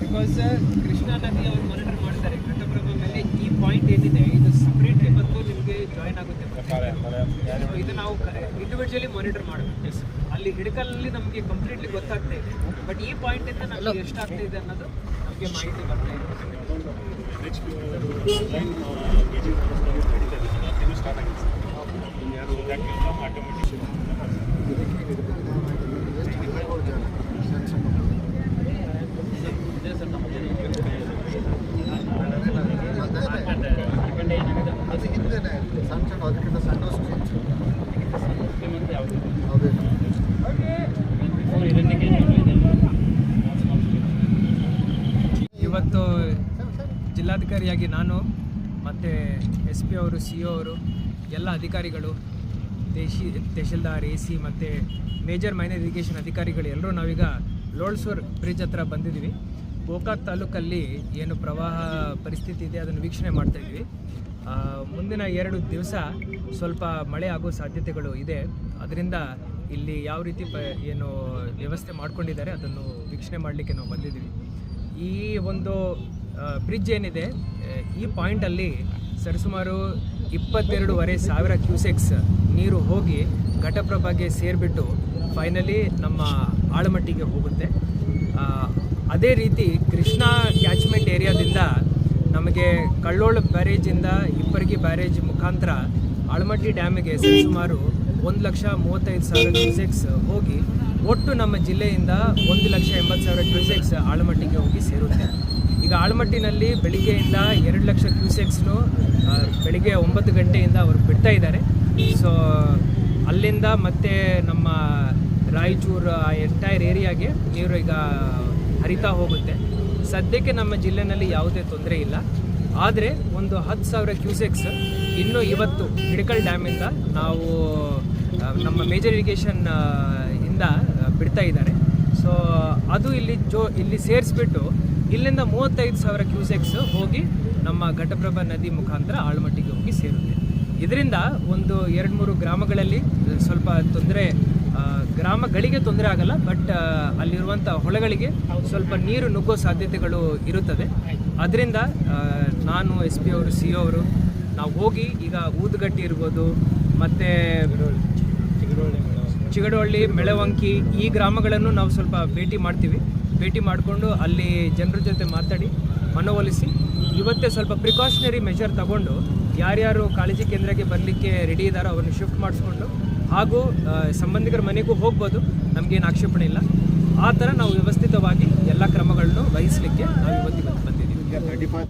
Because Krishna ನದಿ ಅವ್ರು monitor ಮಾಡ್ತಾರೆ. ಮೇಲೆ ಈ ಪಾಯಿಂಟ್ ಏನಿದೆ ಇದು ಸಪ್ರೇಟ್ ಮತ್ತು ನಿಮಗೆ ಜಾಯಿನ್ ಆಗುತ್ತೆ ಇದು ನಾವು ಇಂಡಿವಿಜುವಲಿ ಮಾನಿಟರ್ ಮಾಡಬೇಕು. ಅಲ್ಲಿ ಹಿಡಕಲ್ಲಿ ನಮಗೆ ಕಂಪ್ಲೀಟ್ಲಿ ಗೊತ್ತಾಗ್ತಾ ಇದೆ. ಬಟ್ ಈ ಪಾಯಿಂಟ್ ಇಂದ ನಮಗೆ ಎಷ್ಟಾಗ್ತಾ ಇದೆ ಅನ್ನೋದು ನಮಗೆ ಮಾಹಿತಿ ಬರ್ತಾ ಇದೆ. ಇವತ್ತು ಜಿಲ್ಲಾಧಿಕಾರಿಯಾಗಿ ನಾನು, ಮತ್ತು ಎಸ್ ಪಿ ಅವರು ಸಿ ಒ ಅವರು, ಎಲ್ಲ ಅಧಿಕಾರಿಗಳು ದೇಶಿ ತಹಶೀಲ್ದಾರ್ ಎ ಸಿ ಮತ್ತು ಮೇಜರ್ ಮೈನರ್ ಇರಿಗೇಷನ್ ಅಧಿಕಾರಿಗಳು ಎಲ್ಲರೂ ನಾವೀಗ ಲೋಳ್ಸೂರ್ ಬ್ರಿಡ್ಜ್ ಹತ್ರ ಬಂದಿದ್ದೀವಿ. ಗೋಕಾಕ್ ತಾಲೂಕಲ್ಲಿ ಏನು ಪ್ರವಾಹ ಪರಿಸ್ಥಿತಿ ಇದೆ, ಅದನ್ನು ವೀಕ್ಷಣೆ ಮಾಡ್ತಾಯಿದ್ವಿ ಮುಂದಿನ ಎರಡು ದಿವಸ ಸ್ವಲ್ಪ ಮಳೆ ಆಗೋ ಸಾಧ್ಯತೆಗಳು ಇದೆ. ಅದರಿಂದ ಇಲ್ಲಿ ಯಾವ ರೀತಿ ಏನು ವ್ಯವಸ್ಥೆ ಮಾಡ್ಕೊಂಡಿದ್ದಾರೆ, ಅದನ್ನು ವೀಕ್ಷಣೆ ಮಾಡಲಿಕ್ಕೆ ನಾವು ಬಂದಿದ್ದೀವಿ. ಈ ಒಂದು ಬ್ರಿಡ್ಜ್ ಏನಿದೆ ಈ ಪಾಯಿಂಟಲ್ಲಿ ಸರಿಸುಮಾರು ಇಪ್ಪತ್ತೆರಡೂವರೆ ಸಾವಿರ ಕ್ಯೂಸೆಕ್ಸ್ ನೀರು ಹೋಗಿ ಘಟಪ್ರಭಾಗೆ ಸೇರಿಬಿಟ್ಟು ಫೈನಲಿ ನಮ್ಮ ಆಳಮಟ್ಟಿಗೆ ಹೋಗುತ್ತೆ. ಅದೇ ರೀತಿ ಕೃಷ್ಣಾ ಕ್ಯಾಚ್ಮೆಂಟ್ ಏರಿಯಾದಿಂದ ನಮಗೆ ಕಳ್ಳೋಳ ಬ್ಯಾರೇಜಿಂದ ಇಪ್ಪರ್ಗಿ ಬ್ಯಾರೇಜ್ ಮುಖಾಂತರ ಆಳಮಟ್ಟಿ ಡ್ಯಾಮಿಗೆ ಸರಿಸುಮಾರು ಒಂದು ಲಕ್ಷ ಮೂವತ್ತೈದು ಸಾವಿರ ಕ್ಯೂಸೆಕ್ಸ್ ಹೋಗಿ ಒಟ್ಟು ನಮ್ಮ ಜಿಲ್ಲೆಯಿಂದ ಒಂದು ಲಕ್ಷ ಎಂಬತ್ತು ಸಾವಿರ ಕ್ಯೂಸೆಕ್ಸ್ ಆಳಮಟ್ಟಿಗೆ ಹೋಗಿ ಸೇರುತ್ತೆ. ಈಗ ಆಳಮಟ್ಟಿನಲ್ಲಿ ಬೆಳಿಗ್ಗೆಯಿಂದ ಎರಡು ಲಕ್ಷ ಕ್ಯೂಸೆಕ್ಸ್ನು ಬೆಳಿಗ್ಗೆ ಒಂಬತ್ತು ಗಂಟೆಯಿಂದ ಅವರು ಬಿಡ್ತಾ ಇದ್ದಾರೆ. ಸೊ ಅಲ್ಲಿಂದ ಮತ್ತೆ ನಮ್ಮ ರಾಯಚೂರು, ಆ ಎಂಟೈರ್ ಏರಿಯಾಗೆ ನೀರು ಈಗ ಹರಿತಾ ಹೋಗುತ್ತೆ. ಸದ್ಯಕ್ಕೆ ನಮ್ಮ ಜಿಲ್ಲೆನಲ್ಲಿ ಯಾವುದೇ ತೊಂದರೆ ಇಲ್ಲ. ಆದರೆ ಒಂದು ಹತ್ತು ಸಾವಿರ ಕ್ಯೂಸೆಕ್ಸ್ ಇನ್ನೂ ಇವತ್ತು ಹಿಡಕಲ್ ಡ್ಯಾಮಿಂದ ನಾವು ನಮ್ಮ ಮೇಜರ್ ಇರಿಗೇಷನ್ ಇಂದ ಬಿಡ್ತಾ ಇದ್ದಾರೆ. ಸೊ ಅದು ಇಲ್ಲಿ ಜೋ, ಇಲ್ಲಿ ಸೇರಿಸ್ಬಿಟ್ಟು ಇಲ್ಲಿಂದ ಮೂವತ್ತೈದು ಸಾವಿರ ಕ್ಯೂಸೆಕ್ಸ್ ಹೋಗಿ ನಮ್ಮ ಘಟಪ್ರಭಾ ನದಿ ಮುಖಾಂತರ ಆಳ್ಮಟ್ಟಿಗೆ ಹೋಗಿ ಸೇರುತ್ತೆ. ಇದರಿಂದ ಒಂದು ಎರಡು ಮೂರು ಗ್ರಾಮಗಳಲ್ಲಿ ಸ್ವಲ್ಪ ತೊಂದರೆ ಗ್ರಾಮಗಳಿಗೆ ತೊಂದರೆ ಆಗಲ್ಲ ಬಟ್ ಅಲ್ಲಿರುವಂಥ ಹೊಳೆಗಳಿಗೆ ಸ್ವಲ್ಪ ನೀರು ನುಗ್ಗೋ ಸಾಧ್ಯತೆಗಳು ಇರುತ್ತದೆ ಅದರಿಂದ ನಾನು ಎಸ್ ಪಿ ಅವರು ಸಿ ಅವರು, ನಾವು ಹೋಗಿ ಈಗ ಊದುಗಟ್ಟಿ ಇರ್ಬೋದು, ಮತ್ತು ಚಿಗಡವಳ್ಳಿ, ಮೆಳವಂಕಿ ಈ ಗ್ರಾಮಗಳನ್ನು ನಾವು ಸ್ವಲ್ಪ ಭೇಟಿ ಮಾಡ್ತೀವಿ. ಭೇಟಿ ಮಾಡಿಕೊಂಡು ಅಲ್ಲಿ ಜನರ ಜೊತೆ ಮಾತಾಡಿ, ಮನವೊಲಿಸಿ, ಇವತ್ತೇ ಸ್ವಲ್ಪ ಪ್ರಿಕಾಷನರಿ ಮೆಷರ್ ತಗೊಂಡು ಯಾರ್ಯಾರು ಕಾಳಜಿ ಕೇಂದ್ರಕ್ಕೆ ಬರಲಿಕ್ಕೆ ರೆಡಿ ಇದ್ದಾರೋ ಅವ್ರನ್ನ ಶಿಫ್ಟ್ ಮಾಡಿಸ್ಕೊಂಡು ಹಾಗೂ ಸಂಬಂಧಿಕರ ಮನೆಗೂ ಹೋಗ್ಬೋದು. ನಮಗೇನು ಆಕ್ಷೇಪಣೆ ಇಲ್ಲ. ಆ ಥರ ನಾವು ವ್ಯವಸ್ಥಿತವಾಗಿ ಎಲ್ಲ ಕ್ರಮಗಳನ್ನು ವಹಿಸಲಿಕ್ಕೆ ನಾವು ಇವತ್ತಿಗೆ ಬಂದಿದ್ದೀವಿ.